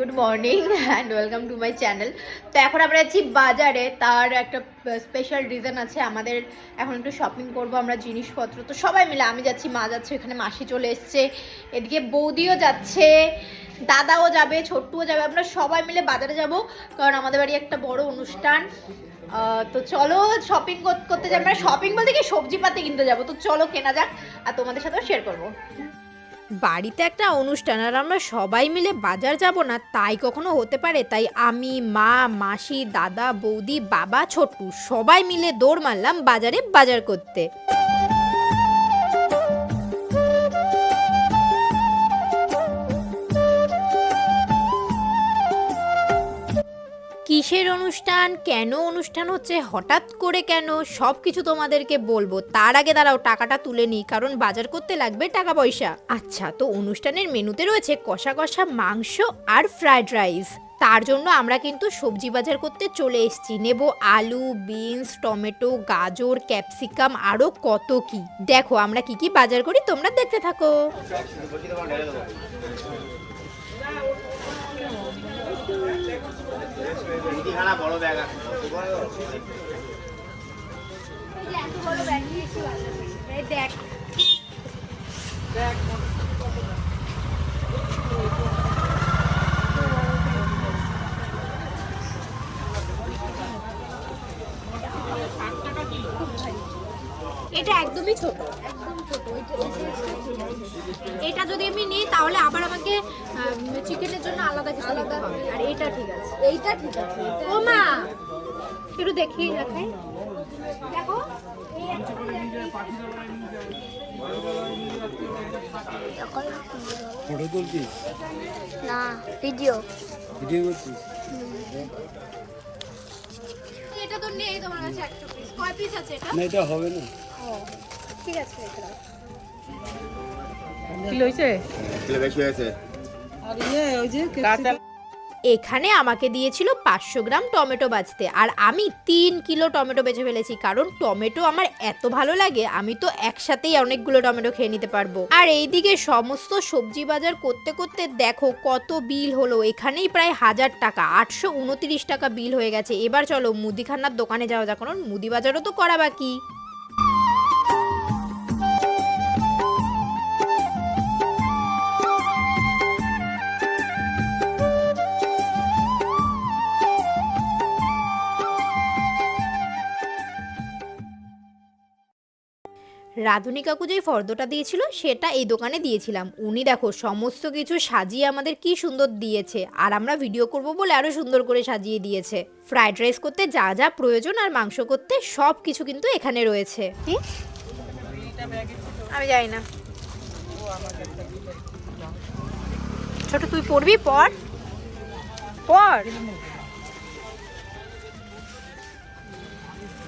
Good morning and welcome to my channel তো এখন আমরা যাচ্ছি বাজারে, তার একটা স্পেশাল রিজন আছে আমাদের এখন একটু শপিং করব আমরা জিনিসপত্র। তো সবাই মিলে আমি যাচ্ছি, মা যাচ্ছে, এখানে মাসি চলে এসছে। এদিকে বৌদিও যাচ্ছে, দাদাও যাবে, ছোট্টুও যাবে। আমরা সবাই মিলে বাজারে যাব, কারণ আমাদের বাড়ি একটা বড় অনুষ্ঠান। তো চলো শপিং করতে যাব আমরা শপিং বলতে কি সবজি পাতি কিনতে যাব। তো চলো কেনা যাক, আর তোমাদের সাথেও শেয়ার করব। বাড়িতে একটা অনুষ্ঠান আর আমরা সবাই মিলে বাজার যাব না, তাই কখনো হতে পারে। তাই আমি, মা, মাসি, দাদা, বৌদি, বাবা, ছোট্টু সবাই মিলে দৌড় মারলাম বাজারে বাজার করতে। কিসের অনুষ্ঠান? কেন অনুষ্ঠান হচ্ছে? হঠাৎ করে কেন? সব কিছু তোমাদেরকে বলব। তার আগে দাঁড়াও, টাকাটা তুলে নিই, কারণ বাজার করতে লাগবে টাকা পয়সা। আচ্ছা তো অনুষ্ঠানের মেনুতে রয়েছে কষা কষা মাংস আর ফ্রাইড রাইস। তার জন্য আমরা কিন্তু সবজি বাজার করতে চলে এসেছি। নেব আলু, বিনস, টমেটো, গাজর, ক্যাপসিকাম আরও কত কি। দেখো, আমরা কি কি বাজার করি তোমরা দেখতে থাকো মুদিখানা এটা একদমই ছোট। এটা- যদি আমি নিই তাহলে আবার আমাকে চিকেনের জন্য আলাদা কিছু নিতে হবে। আর এটা ঠিক আছে। এইটা ঠিক আছে ও মা! একটু দেখি দেখাই। দেখো ফটো তুলছিস? না ভিডিও। ভিডিও করছিস? এটা তো নেই তোমার কাছে একশো পিস কয় পিস আছে এটা? না এটা হবে না। ও। ঠিক আছে হয়েছে? এখানে আমাকে দিয়েছিল পাঁচশো গ্রাম টমেটো বাজতে আর আমি তিন কিলো টমেটো বেছে ফেলেছি কারণ টমেটো আমার এত ভালো লাগে আমি তো একসাথেই অনেকগুলো টমেটো খেয়ে নিতে পারব। আর এইদিকে সমস্ত সবজি বাজার করতে করতে দেখো কত বিল হলো এখানেই প্রায় হাজার টাকা আটশো উনত্রিশ টাকা বিল হয়ে গেছে। এবার চলো মুদিখানার দোকানে যাওয়া যাক কারণ মুদি বাজারও তো করা বাকি। রাধুনী কাকু যেই ফর্দটা দিয়েছিল, সেটা এই দোকানে দিয়েছিলাম। উনি দেখো, সমস্ত কিছু সাজিয়ে আমাদের কি সুন্দর দিয়েছে। আর আমরা ভিডিও করব বলে আরও সুন্দর করে সাজিয়ে দিয়েছে। ফ্রাইড রাইস করতে যা যা প্রয়োজন আর মাংস করতে সব কিছু কিন্তু এখানে রয়েছে। আমি জানি না। ছোট, তুই পড়বি? পড়। পড়।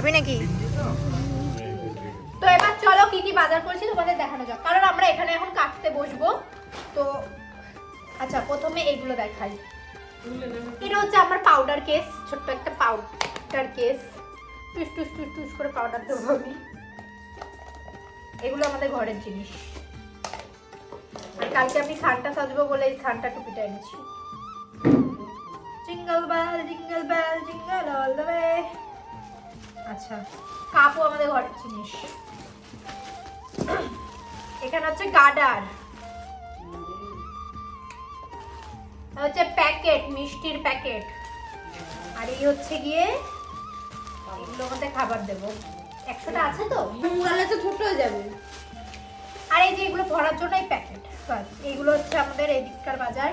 খাবি নাকি? তো এবার চলো কি কি বাজার করেছি তোমাদের দেখানো যাক। কারণ আমরা এখানে এখন কাটতে বসবো। তো আচ্ছা প্রথমে এইগুলো দেখাই। এটা হচ্ছে আমার পাউডার কেস ছোট্ট একটা পাউডার কেস টুস টুস টুস টুস করে পাউডার দেবো আমি। এগুলো আমাদের ঘরের জিনিস। আর কালকে আমি সানটা সাজবো বলে এই সানটা টুপিটা এনেছি। Jingle bell jingle bell, jingle all the way আচ্ছা কাপও আমাদের ঘরের জিনিস এখানে হচ্ছে গার্ডার হচ্ছে প্যাকেট মিষ্টির প্যাকেট। আর এই হচ্ছে গিয়ে এগুলোর মধ্যে খাবার দেবো। একশোটা আছে তো? তাহলে তো ছোট হয়ে যাবে। আর এই যে এগুলো ভরার জন্য এই প্যাকেট। বাস এইগুলো হচ্ছে আমাদের এদিককার বাজার।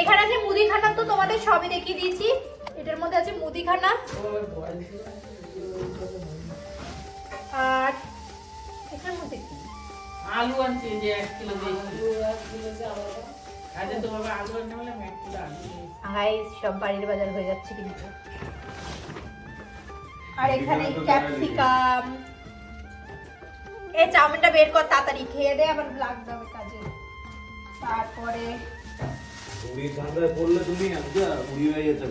এখানে আছে মুদিখানা তো তোমাদের সবই দেখিয়ে দিয়েছি। এটার মধ্যে আছে মুদিখানা। আর এটার মধ্যে কি? আলু আনছি যে এক কিলো আচ্ছা সব বাড়ির বাজার হয়ে যাচ্ছে কিন্তু। আর এখানে ক্যাপসিকাম। এই চাউমিনটা বের কর তাড়াতাড়ি খেয়ে দে আবার লাগবে কাজে। তারপরে উড়ির ধান্দায় পড়লে তুমি আজকে উড়ি হয়ে যেতে।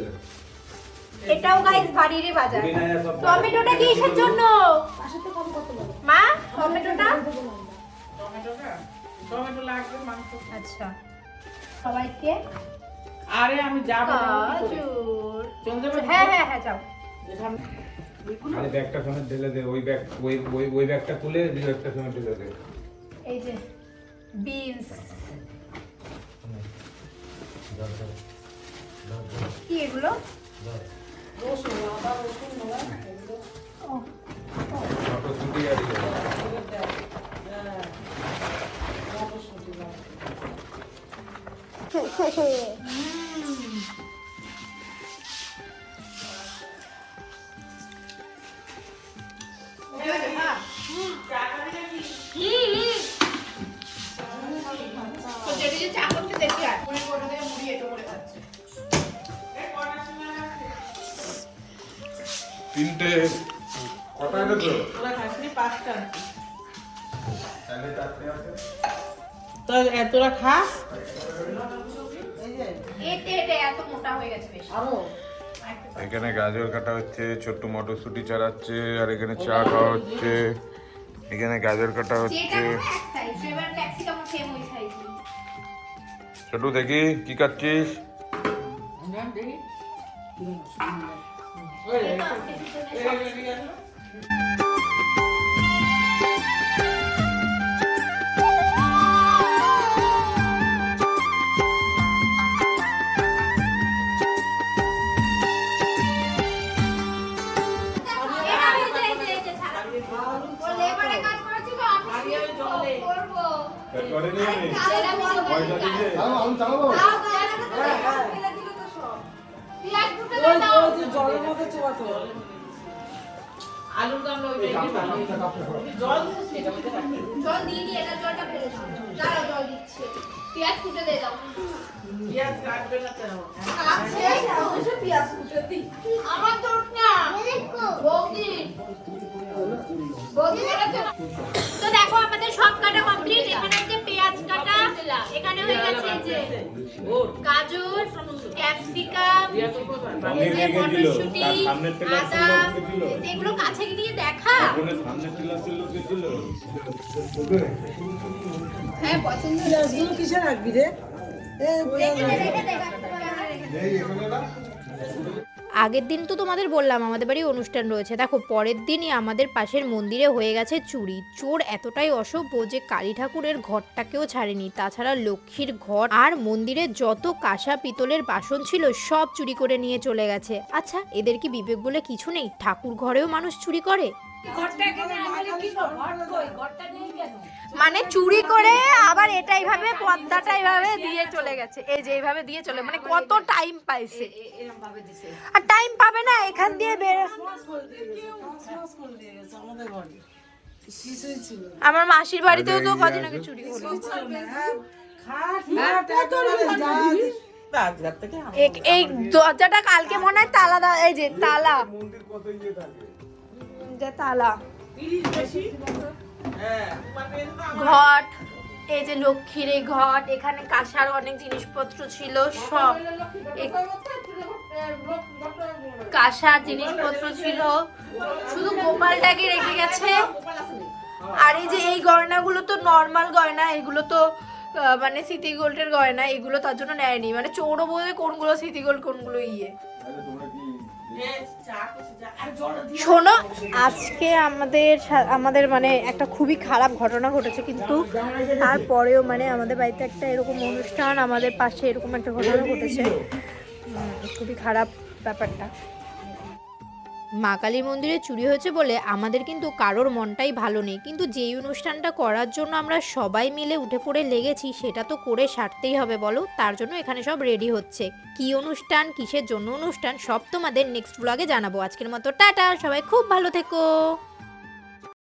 এটাও গাইস বাড়িরই বাজার। টমেটোটা কিসের জন্য? মা টমেটোটা? টমেটো লাগবে মাংস। আচ্ছা। সবাইকে আরে আমি যাব হ্যাঁ হ্যাঁ হ্যাঁ যাও। আরে ব্যাগটা সমেত ঢেলে দে ওই ব্যাগ ওই ওই ওই ব্যাগটা তুলে দুই ব্যাগটা সমেত ঢেলে দে। এই যে বিনস কি এগুলো? মটরশুঁটি আর ইয়ে। তো তিনটে কটা এনেছো তোরা খাসনি পাঁচটা। তাহলে চারটে আছে। তো এ, তোরা খাস এই যে, এতে এতে এত মোটা হয়ে গেছে বেশি। আরও। এখানে গাজর কাটা হচ্ছে ছোট্ট মটরশুঁটি চালাচ্ছে আর এখানে চা খাওয়া হচ্ছে। এখানে গাজর কাটা হচ্ছে। ছোটু দেখি কি কাটছিস? নাম দেখি ওই রে, এই রে, এই রে, এই রে। আগে ওই জলে করেনি আমি পয়সা দিলে আমি চালাবো আলুর দাম জল দিয়েছি এটা মধ্যে রাখি। জল দিয়ে দিয়ে এটা জলটা ফেলে দাও। দাঁড়াও জল দিচ্ছে। পেঁয়াজ কুটে দিয়ে দাও। পেঁয়াজ কাটবে না কেন? আছে পেঁয়াজ কুটে দিই। আমার তো না বৌদি। বৌদি তো দেখো আমাদের সব কাটা কমপ্লিট এখানে আছে পেঁয়াজ কাটা এখানে হয়ে গেছে এই যে ওর গাজর ক্যাপসিকাম মটরশুঁটি, আদা, এগুলো কাছে গিয়ে দেখা। হ্যাঁ পছন্দ কিসে রাখবি রে? আগের দিন তো তোমাদের বললাম, আমাদের বাড়ি অনুষ্ঠান রয়েছে। দেখো, পরের দিনই আমাদের পাশের মন্দিরে হয়ে গেছে চুরি। চোর এতটাই অসভ্য যে কালী ঠাকুরের ঘরটাকেও ছাড়েনি। তাছাড়া লক্ষ্মীর ঘর আর মন্দিরে যত কাঁসা পিতলের বাসন ছিল সব চুরি করে নিয়ে চলে গেছে। আচ্ছা এদের কি বিবেক বলে কিছু নেই? ঠাকুর ঘরেও মানুষ চুরি করে? মানে চুরি করে আবার এটা এইভাবে পর্দাটা এইভাবে দিয়ে চলে গেছে। এই যে এইভাবে দিয়ে চলে মানে কত টাইম পাইছে। আর টাইম পাবে না এখান দিয়ে বেরো আমার মাসির বাড়িতেও তো কদিন আগে চুরি হলো থেকে আমার এ- এই দরজাটা কালকে মনে হয় তালা দা- এই যে তালা। মন্দির কত ইয়ে থাকে। যে তালা। হ্যাঁ। মানে ঘট এই যে লক্ষ্মীর এই ঘট এখানে কাঁসার অনেক জিনিসপত্র ছিল সব। কাঁসার জিনিসপত্র ছিল। শুধু গোপালটাকে রেখে গেছে। আর এই যে এই গয়নাগুলো তো নর্মাল গয়না এগুলো তো মানে সিটি গোল্ডের গয়না এগুলো তার জন্য নেয়নি। মানে চোরও বোধহয় কোনগুলো সিটি গোল্ড কোনগুলো ইয়ে। শোনো, আজকে আমাদের আমাদের মানে একটা খুবই খারাপ ঘটনা ঘটেছে, কিন্তু তারপরেও মানে আমাদের বাড়িতে একটা এরকম অনুষ্ঠান, আমাদের পাশে এরকম একটা ঘটনা ঘটেছে। খুবই খারাপ ব্যাপারটা। মা কালীর মন্দিরে চুরি হয়েছে বলে আমাদের কিন্তু কারোর মনটাই ভালো নেই। কিন্তু যেই অনুষ্ঠানটা করার জন্য আমরা সবাই মিলে উঠে পড়ে লেগেছি, সেটা তো করে সারতেই হবে বলো? তার জন্য এখানে সব রেডি হচ্ছে। কি অনুষ্ঠান, কিসের জন্য অনুষ্ঠান, সব তোমাদের নেক্সট ব্লগে জানাব। আজকের মতো টাটা, সবাই খুব ভালো থেকো।